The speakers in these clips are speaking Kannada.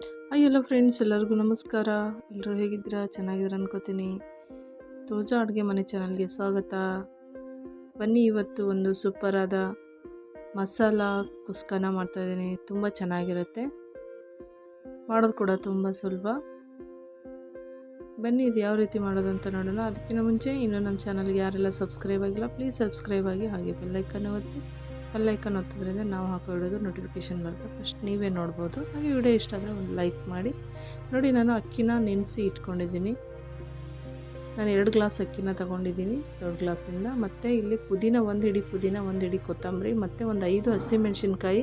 ಹಾಯ್ ಎಲ್ಲ ಫ್ರೆಂಡ್ಸ್ ಎಲ್ಲರಿಗೂ ನಮಸ್ಕಾರ. ಎಲ್ಲರೂ ಹೇಗಿದ್ದೀರಾ? ಚೆನ್ನಾಗಿದ್ದೀರ ಅನ್ಕೋತೀನಿ. ತೋಜಾ ಅಡುಗೆ ಮನೆ ಚಾನಲ್ಗೆ ಸ್ವಾಗತ. ಬನ್ನಿ ಇವತ್ತು ಒಂದು ಸೂಪರಾದ ಮಸಾಲ ಕುಸ್ಕನ ಮಾಡ್ತಾಯಿದ್ದೀನಿ ತುಂಬ ಚೆನ್ನಾಗಿರುತ್ತೆ. ಮಾಡೋದು ಕೂಡ ತುಂಬ ಸುಲಭ. ಬನ್ನಿ, ಇದು ಯಾವ ರೀತಿ ಮಾಡೋದು ಅಂತ ನೋಡೋಣ. ಅದಕ್ಕಿಂತ ಮುಂಚೆ ಇನ್ನೂ ನಮ್ಮ ಚಾನಲ್ಗೆ ಯಾರೆಲ್ಲ ಸಬ್ಸ್ಕ್ರೈಬ್ ಆಗಿಲ್ಲ ಪ್ಲೀಸ್ ಸಬ್ಸ್ಕ್ರೈಬ್ ಆಗಿ ಹಾಗೆ ಬೆಲ್ಲೈಕನ್ ಒತ್ತಿ. ಬೆಲ್ಲೈಕನ್ ಒತ್ತೋದ್ರಿಂದ ನಾವು ಹಾಕೋ ಇಡೋದು ನೋಟಿಫಿಕೇಷನ್ ಬರುತ್ತೆ. ಫಸ್ಟ್ ನೀವೇ ನೋಡ್ಬೋದು. ಹಾಗೆ ವಿಡಿಯೋ ಇಷ್ಟ ಆದರೆ ಒಂದು ಲೈಕ್ ಮಾಡಿ. ನೋಡಿ, ನಾನು ಅಕ್ಕಿನ ನೆನೆಸಿ ಇಟ್ಕೊಂಡಿದ್ದೀನಿ. ನಾನು ಎರಡು ಗ್ಲಾಸ್ ಅಕ್ಕಿನ ತೊಗೊಂಡಿದ್ದೀನಿ ದೊಡ್ಡ ಗ್ಲಾಸಿಂದ. ಮತ್ತು ಇಲ್ಲಿ ಪುದೀನ ಒಂದು ಹಿಡಿ ಪುದೀನ ಒಂದು ಹಿಡಿ ಕೊತ್ತಂಬರಿ, ಮತ್ತು ಒಂದು ಐದು ಹಸಿಮೆಣಸಿನ್ಕಾಯಿ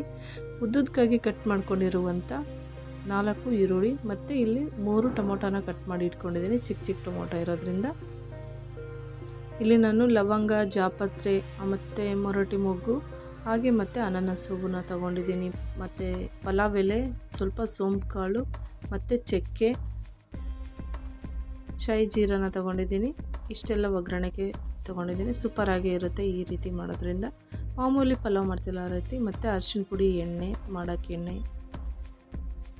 ಉದ್ದುದಕ್ಕಾಗಿ ಕಟ್ ಮಾಡ್ಕೊಂಡಿರುವಂಥ ನಾಲ್ಕು ಈರುಳ್ಳಿ, ಮತ್ತು ಇಲ್ಲಿ ಮೂರು ಟೊಮೊಟೊನ ಕಟ್ ಮಾಡಿ ಇಟ್ಕೊಂಡಿದ್ದೀನಿ ಚಿಕ್ಕ ಚಿಕ್ಕ ಟೊಮೊಟೊ ಇರೋದ್ರಿಂದ. ಇಲ್ಲಿ ನಾನು ಲವಂಗ, ಜಾಪತ್ರೆ ಮತ್ತು ಮೊರಟಿ ಮೊಗ್ಗು ಹಾಗೆ ಮತ್ತು ಅನಾನಸ್ ಹೂವನ್ನ ತಗೊಂಡಿದ್ದೀನಿ. ಮತ್ತು ಪಲಾವ್ ಎಲೆ ಸ್ವಲ್ಪ ಸೋಂಪು ಕಾಳು ಮತ್ತು ಚಕ್ಕೆ ಶಾಯಿ ಜೀರನ ತಗೊಂಡಿದ್ದೀನಿ. ಇಷ್ಟೆಲ್ಲ ಒಗ್ಗರಣೆಗೆ ತೊಗೊಂಡಿದ್ದೀನಿ. ಸೂಪರಾಗಿ ಇರುತ್ತೆ ಈ ರೀತಿ ಮಾಡೋದ್ರಿಂದ. ಮಾಮೂಲಿ ಪಲಾವ್ ಮಾಡ್ತಿಲ್ಲ ಆ ರೀತಿ, ಮತ್ತು ಅರಿಶಿನ ಪುಡಿ, ಎಣ್ಣೆ, ಮಾಡೋಕ್ಕೆ ಎಣ್ಣೆ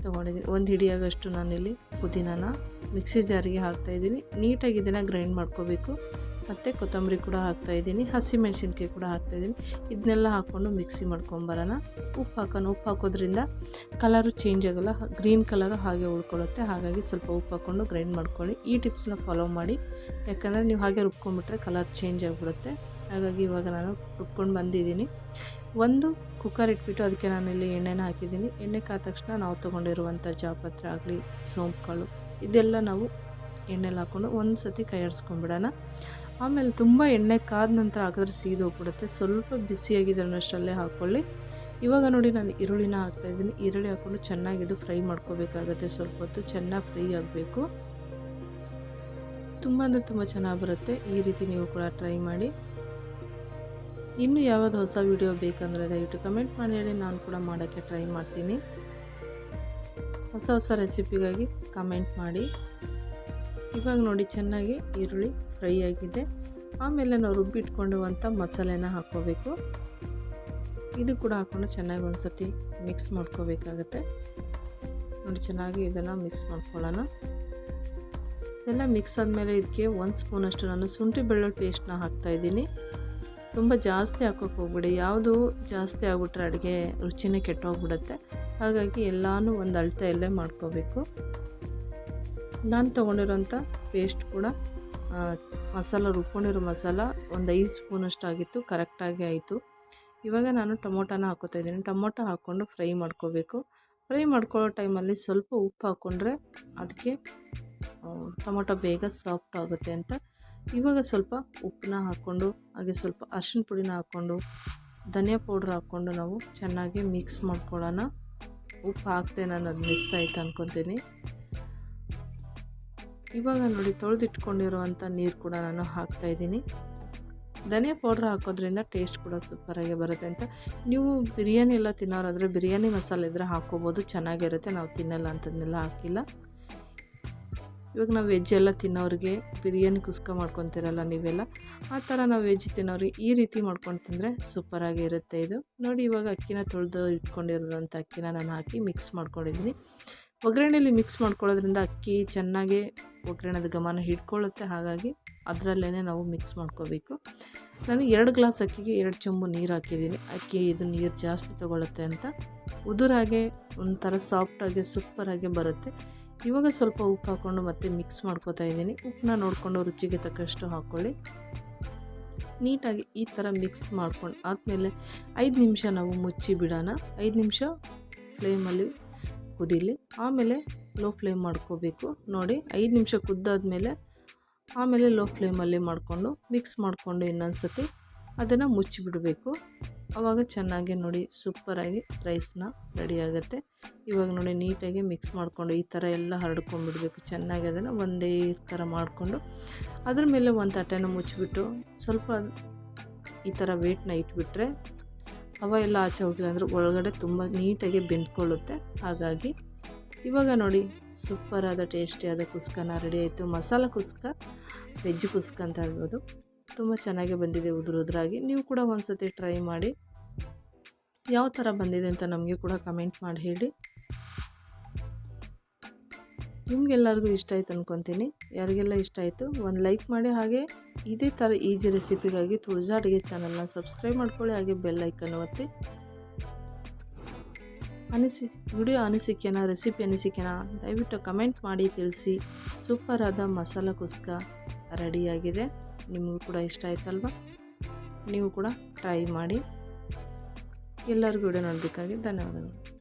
ತೊಗೊಂಡಿದ್ದೀನಿ. ಒಂದು ಹಿಡಿಯಾಗಷ್ಟು ನಾನಿಲ್ಲಿ ಪುದೀನಾನ ಮಿಕ್ಸಿ ಜಾರಿಗೆ ಹಾಕ್ತಾಯಿದ್ದೀನಿ ನೀಟಾಗಿ ಇದನ್ನು ಗ್ರೈಂಡ್ ಮಾಡ್ಕೋಬೇಕು. ಮತ್ತು ಕೊತ್ತಂಬರಿ ಕೂಡ ಹಾಕ್ತಾಯಿದ್ದೀನಿ ಹಸಿಮೆಣ್ಸಿನ್ಕಾಯಿ ಕೂಡ ಹಾಕ್ತಾಯಿದ್ದೀನಿ ಇದನ್ನೆಲ್ಲ ಹಾಕ್ಕೊಂಡು ಮಿಕ್ಸಿ ಮಾಡ್ಕೊಂಬರೋಣ ಉಪ್ಪು ಹಾಕೋಣ, ಉಪ್ಪು ಹಾಕೋದ್ರಿಂದ ಕಲರು ಚೇಂಜ್ ಆಗೋಲ್ಲ ಗ್ರೀನ್ ಕಲರು ಹಾಗೆ ಉಳ್ಕೊಳ್ಳುತ್ತೆ. ಹಾಗಾಗಿ ಸ್ವಲ್ಪ ಉಪ್ಪು ಹಾಕ್ಕೊಂಡು ಗ್ರೈಂಡ್ ಮಾಡ್ಕೊಳ್ಳಿ. ಈ ಟಿಪ್ಸ್ನ ಫಾಲೋ ಮಾಡಿ. ಯಾಕಂದರೆ ನೀವು ಹಾಗೆ ರುಬ್ಕೊಂಡ್ಬಿಟ್ರೆ ಕಲರ್ ಚೇಂಜ್ ಆಗಿಬಿಡುತ್ತೆ. ಹಾಗಾಗಿ ಇವಾಗ ನಾನು ರುಬ್ಕೊಂಡು ಬಂದಿದ್ದೀನಿ. ಒಂದು ಕುಕ್ಕರ್ ಇಟ್ಬಿಟ್ಟು ಅದಕ್ಕೆ ನಾನು ಇಲ್ಲಿ ಎಣ್ಣೆನ ಹಾಕಿದ್ದೀನಿ. ಎಣ್ಣೆ ಕಾದ ತಕ್ಷಣ ನಾವು ತೊಗೊಂಡಿರುವಂಥ ಜಾಪತ್ರೆ ಆಗಲಿ, ಸೋಂಪುಗಳು, ಇದೆಲ್ಲ ನಾವು ಎಣ್ಣೆಲಿ ಹಾಕ್ಕೊಂಡು ಒಂದು ಸತಿ ಕೈ ಆಡಿಸ್ಕೊಂಡ್ಬಿಡೋಣ ಆಮೇಲೆ ತುಂಬ ಎಣ್ಣೆ ಕಾದ ನಂತರ ಹಾಕಿದ್ರೆ ಸೀದೋಗ್ಬಿಡುತ್ತೆ ಸ್ವಲ್ಪ ಬಿಸಿಯಾಗಿದೆ ಅನ್ನೋಷ್ಟರಲ್ಲೇ ಹಾಕ್ಕೊಳ್ಳಿ. ಇವಾಗ ನೋಡಿ ನಾನು ಈರುಳ್ಳಿನ ಹಾಕ್ತಾಯಿದ್ದೀನಿ ಈರುಳ್ಳಿ ಹಾಕ್ಕೊಂಡು ಚೆನ್ನಾಗಿದ್ದು ಫ್ರೈ ಮಾಡ್ಕೋಬೇಕಾಗತ್ತೆ. ಸ್ವಲ್ಪ ಹೊತ್ತು ಚೆನ್ನಾಗಿ ಫ್ರೈ ಆಗಬೇಕು. ತುಂಬ ಅಂದರೆ ತುಂಬ ಚೆನ್ನಾಗಿ ಬರುತ್ತೆ. ಈ ರೀತಿ ನೀವು ಕೂಡ ಟ್ರೈ ಮಾಡಿ. ಇನ್ನು ಯಾವುದು ಹೊಸ ವಿಡಿಯೋ ಬೇಕಂದರೆ ದಯವಿಟ್ಟು ಕಮೆಂಟ್ ಮಾಡಿ ಹೇಳಿ. ನಾನು ಕೂಡ ಮಾಡೋಕ್ಕೆ ಟ್ರೈ ಮಾಡ್ತೀನಿ. ಹೊಸ ಹೊಸ ರೆಸಿಪಿಗಾಗಿ ಕಮೆಂಟ್ ಮಾಡಿ. ಇವಾಗ ನೋಡಿ ಚೆನ್ನಾಗಿ ಈರುಳ್ಳಿ ಫ್ರೈ ಆಗಿದೆ. ಆಮೇಲೆ ನಾವು ರುಬ್ಬಿಟ್ಕೊಂಡಿರುವಂಥ ಮಸಾಲೆನ ಹಾಕ್ಕೋಬೇಕು. ಇದು ಕೂಡ ಹಾಕ್ಕೊಂಡು ಚೆನ್ನಾಗಿ ಒಂದು ಸತಿ ಮಿಕ್ಸ್ ಮಾಡ್ಕೋಬೇಕಾಗತ್ತೆ. ನೋಡಿ, ಚೆನ್ನಾಗಿ ಇದನ್ನು ಮಿಕ್ಸ್ ಮಾಡ್ಕೊಳ್ಳೋಣ. ಇದೆಲ್ಲ ಮಿಕ್ಸ್ ಆದಮೇಲೆ ಇದಕ್ಕೆ ಒಂದು ಸ್ಪೂನಷ್ಟು ನಾನು ಶುಂಠಿ ಬೆಳ್ಳುಳ್ಳಿ ಪೇಸ್ಟ್ನ ಹಾಕ್ತಾಯಿದ್ದೀನಿ ತುಂಬ ಜಾಸ್ತಿ ಹಾಕೋಕೆ ಹೋಗ್ಬಿಡಿ. ಯಾವುದು ಜಾಸ್ತಿ ಆಗ್ಬಿಟ್ರೆ ಅಡುಗೆ ರುಚಿನೇ ಕೆಟ್ಟೋಗ್ಬಿಡುತ್ತೆ. ಹಾಗಾಗಿ ಎಲ್ಲನೂ ಒಂದು ಅಳತೆಯಲ್ಲೇ ಮಾಡ್ಕೋಬೇಕು. ನಾನು ತೊಗೊಂಡಿರೋಂಥ ಪೇಸ್ಟ್ ಕೂಡ ಮಸಾಲ, ರುಬ್ಕೊಂಡಿರೋ ಮಸಾಲ ಒಂದು ಐದು ಸ್ಪೂನಷ್ಟು ಆಗಿತ್ತು ಕರೆಕ್ಟಾಗಿ ಆಯಿತು. ಇವಾಗ ನಾನು ಟೊಮೊಟೊನ ಹಾಕೋತಾ ಇದ್ದೀನಿ. ಟೊಮೊಟೊ ಹಾಕ್ಕೊಂಡು ಫ್ರೈ ಮಾಡ್ಕೋಬೇಕು. ಫ್ರೈ ಮಾಡ್ಕೊಳ್ಳೋ ಟೈಮಲ್ಲಿ ಸ್ವಲ್ಪ ಉಪ್ಪು ಹಾಕ್ಕೊಂಡ್ರೆ ಅದಕ್ಕೆ ಟೊಮೊಟೊ ಬೇಗ ಸಾಫ್ಟ್ ಆಗುತ್ತೆ ಅಂತ. ಇವಾಗ ಸ್ವಲ್ಪ ಉಪ್ಪನ್ನ ಹಾಕ್ಕೊಂಡು, ಹಾಗೆ ಸ್ವಲ್ಪ ಅರ್ಶಿನ ಪುಡಿನ ಹಾಕ್ಕೊಂಡು, ಧನಿಯಾ ಪೌಡ್ರ್ ಹಾಕ್ಕೊಂಡು ನಾವು ಚೆನ್ನಾಗಿ ಮಿಕ್ಸ್ ಮಾಡ್ಕೊಳ್ಳೋಣ. ಉಪ್ಪು ಹಾಕ್ತೇನೆ ನಾನು ಅದು ಮಿಸ್ ಆಯ್ತು ಅನ್ಕೊತೀನಿ. ಇವಾಗ ನೋಡಿ ತೊಳೆದಿಟ್ಕೊಂಡಿರುವಂಥ ನೀರು ಕೂಡ ನಾನು ಹಾಕ್ತಾಯಿದ್ದೀನಿ ಧನಿಯಾ ಪೌಡ್ರ್ ಹಾಕೋದ್ರಿಂದ ಟೇಸ್ಟ್ ಕೂಡ ಸೂಪರಾಗಿ ಬರುತ್ತೆ ಅಂತ. ನೀವು ಬಿರಿಯಾನಿ ಎಲ್ಲ ತಿನ್ನೋರಾದರೆ ಬಿರಿಯಾನಿ ಮಸಾಲೆ ಇದ್ದರೆ ಹಾಕ್ಕೋಬೋದು ಚೆನ್ನಾಗಿರುತ್ತೆ. ನಾವು ತಿನ್ನಲ್ಲ ಅಂತಂದೆಲ್ಲ ಹಾಕಿಲ್ಲ. ಇವಾಗ ನಾವು ವೆಜ್ ಎಲ್ಲ ತಿನ್ನೋರಿಗೆ ಬಿರಿಯಾನಿ ಕುಸ್ಕ ಮಾಡ್ಕೊತಿರಲ್ಲ ನೀವೆಲ್ಲ, ಆ ಥರ ನಾವು ವೆಜ್ ತಿನ್ನೋರಿಗೆ ಈ ರೀತಿ ಮಾಡ್ಕೊಂಡು ತಿಂದರೆ ಸೂಪರಾಗಿ ಇರುತ್ತೆ ಇದು. ನೋಡಿ ಇವಾಗ ಅಕ್ಕಿನ ತೊಳೆದು ಇಟ್ಕೊಂಡಿರೋದಂಥ ಅಕ್ಕಿನ ನಾನು ಹಾಕಿ ಮಿಕ್ಸ್ ಮಾಡ್ಕೊಂಡಿದ್ದೀನಿ. ಒಗ್ಗರಣೆಯಲ್ಲಿ ಮಿಕ್ಸ್ ಮಾಡ್ಕೊಳ್ಳೋದ್ರಿಂದ ಅಕ್ಕಿ ಚೆನ್ನಾಗಿ ಒಗ್ಗರಣೆದ ಗಮನ ಹಿಡ್ಕೊಳ್ಳುತ್ತೆ. ಹಾಗಾಗಿ ಅದರಲ್ಲೇ ನಾವು ಮಿಕ್ಸ್ ಮಾಡ್ಕೋಬೇಕು. ನಾನು ಎರಡು ಗ್ಲಾಸ್ ಅಕ್ಕಿಗೆ ಎರಡು ಚೊಂಬು ನೀರು ಹಾಕಿದ್ದೀನಿ. ಅಕ್ಕಿ ಇದು ನೀರು ಜಾಸ್ತಿ ತೊಗೊಳುತ್ತೆ ಅಂತ. ಉದುರಾಗೆ ಒಂಥರ ಸಾಫ್ಟಾಗಿ ಸೂಪರಾಗಿ ಬರುತ್ತೆ. ಇವಾಗ ಸ್ವಲ್ಪ ಉಪ್ಪು ಹಾಕ್ಕೊಂಡು ಮತ್ತೆ ಮಿಕ್ಸ್ ಮಾಡ್ಕೋತಾ ಇದ್ದೀನಿ. ಉಪ್ಪನ್ನ ನೋಡಿಕೊಂಡು ರುಚಿಗೆ ತಕ್ಕಷ್ಟು ಹಾಕ್ಕೊಳ್ಳಿ ನೀಟಾಗಿ ಈ ಥರ ಮಿಕ್ಸ್ ಮಾಡ್ಕೊಂಡು ಆದಮೇಲೆ ಐದು ನಿಮಿಷ ನಾವು ಮುಚ್ಚಿ ಬಿಡೋಣ. ಐದು ನಿಮಿಷ ಫ್ಲೇಮಲ್ಲಿ ಕುದೀಲಿ. ಆಮೇಲೆ ಲೋ ಫ್ಲೇಮ್ ಮಾಡ್ಕೋಬೇಕು. ನೋಡಿ, ಐದು ನಿಮಿಷ ಕುದ್ದಾದ್ಮೇಲೆ ಆಮೇಲೆ ಲೋ ಫ್ಲೇಮಲ್ಲಿ ಮಾಡಿಕೊಂಡು ಮಿಕ್ಸ್ ಮಾಡಿಕೊಂಡು ಇನ್ನೊಂದು ಸತಿ ಅದನ್ನು ಮುಚ್ಚಿಬಿಡಬೇಕು. ಆವಾಗ ಚೆನ್ನಾಗಿ ನೋಡಿ ಸೂಪರಾಗಿ ರೈಸ್ನ ರೆಡಿ ಆಗುತ್ತೆ. ಇವಾಗ ನೋಡಿ, ನೀಟಾಗಿ ಮಿಕ್ಸ್ ಮಾಡಿಕೊಂಡು ಈ ಥರ ಎಲ್ಲ ಹರಡ್ಕೊಂಡ್ಬಿಡ್ಬೇಕು. ಚೆನ್ನಾಗಿ ಅದನ್ನು ಒಂದೇ ಥರ ಮಾಡಿಕೊಂಡು ಅದ್ರ ಮೇಲೆ ಒಂದು ತಟ್ಟೆನ ಮುಚ್ಚಿಬಿಟ್ಟು ಸ್ವಲ್ಪ ಈ ಥರ ವೇಟ್ನ ಇಟ್ಬಿಟ್ರೆ ಹವ ಎಲ್ಲ ಆಚೆ ಹೋಗಿಲ್ಲ ಅಂದರೆ ಒಳಗಡೆ ತುಂಬ ನೀಟಾಗಿ ಬೆಂದ್ಕೊಳ್ಳುತ್ತೆ. ಹಾಗಾಗಿ ಇವಾಗ ನೋಡಿ, ಸೂಪರಾದ ಟೇಸ್ಟಿಯಾದ ಕುಸ್ಕನ ರೆಡಿ ಆಯಿತು. ಮಸಾಲ ಕುಸ್ಕ ವೆಜ್ ಕುಸ್ಕ ಅಂತ ಹೇಳ್ಬೋದು. ತುಂಬ ಚೆನ್ನಾಗಿ ಬಂದಿದೆ ಉದುರು ಉದುರಾಗಿ. ನೀವು ಕೂಡ ಒಂದು ಸತಿ ಟ್ರೈ ಮಾಡಿ. ಯಾವ ಥರ ಬಂದಿದೆ ಅಂತ ನಮಗೆ ಕೂಡ ಕಮೆಂಟ್ ಮಾಡಿ ಹೇಳಿ. ನಿಮ್ಗೆಲ್ಲರಿಗೂ ಇಷ್ಟ ಆಯ್ತು ಅನ್ಕೊತೀನಿ. ಯಾರಿಗೆಲ್ಲ ಇಷ್ಟ ಆಯಿತು, ಒಂದು ಲೈಕ್ ಮಾಡಿ ಹಾಗೆ ಇದೇ ಥರ ಈಜಿ ರೆಸಿಪಿಗಾಗಿ ತುಳಜಾ ಅಡುಗೆ ಚಾನಲ್ನ ಸಬ್ಸ್ಕ್ರೈಬ್ ಮಾಡ್ಕೊಳ್ಳಿ, ಹಾಗೆ ಬೆಲ್ ಐಕನ್ ಒತ್ತಿ. ಅನಿಸಿ, ವಿಡಿಯೋ ಅನಿಸಿಕೆನ, ರೆಸಿಪಿ ಅನಿಸಿಕೆನ, ದಯವಿಟ್ಟು ಕಮೆಂಟ್ ಮಾಡಿ ತಿಳಿಸಿ. ಸೂಪರಾದ ಮಸಾಲ ಕುಸ್ಕ ರೆಡಿಯಾಗಿದೆ. ನಿಮಗೂ ಕೂಡ ಇಷ್ಟ ಆಯ್ತಲ್ವ? ನೀವು ಕೂಡ ಟ್ರೈ ಮಾಡಿ. ಎಲ್ಲರಿಗೂ ವಿಡಿಯೋ ನೋಡೋದಕ್ಕಾಗಿ ಧನ್ಯವಾದಗಳು.